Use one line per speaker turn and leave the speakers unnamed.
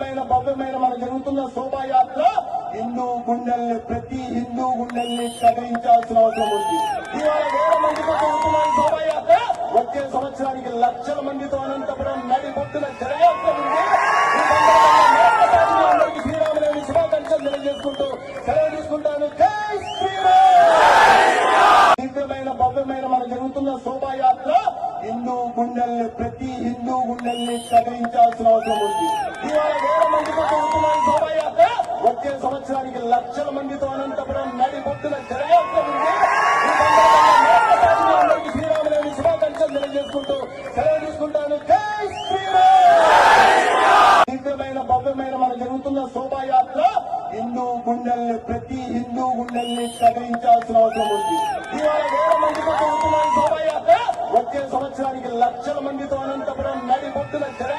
అద్భుతమైన భవ్యమైన మన జరుగుతున్న శోభాయాత్ర హిందూ గుండెల్ని ప్రతి హిందూ గుండెల్ని కదిలించాల్సిన అవసరం ఉంది. ఇవాళ వేల మందితో జరుగుతున్న శోభాయాత్ర వచ్చే సంవత్సరానికి లక్షల మందితో అనంతపురం నడి బొట్టున ఉంది. శుభాకాంక్షలు తెలియజేసుకుంటూ సెలవు తీసుకుంటాను. జై శ్రీరామ్! దివ్యమైన భవ్యమైన మన జరుగుతున్న శోభాయాత్ర హిందూ గుండెల్ని ప్రతి హిందూ గుండెల్ని కదిలించాల్సిన అవసరం ఉంది. ఇవాళ వేల మందితో జరుగుతున్న ఈ శోభాయాత్ర వచ్చే సంవత్సరానికి లక్షల మందితో అనంతపురం నడి బొట్టున ఉంది. ఈ శుభాకాంక్షలు తెలియజేసుకుంటూ సెలవు తీసుకుంటాను. జై శ్రీరామ్! దివ్యమైన భవ్యమైన మన జరుగుతున్న శోభాయాత్ర హిందూ గుండెల్ని ప్రతి హిందూ గుండెల్ని కదిలించాల్సిన అవసరం ఉంది. ఇవాళ వేల మందితో జరుగుతున్న శోభాయాత్ర వచ్చే సంవత్సరానికి లక్షల మందితో అనంతపురం Abdülkader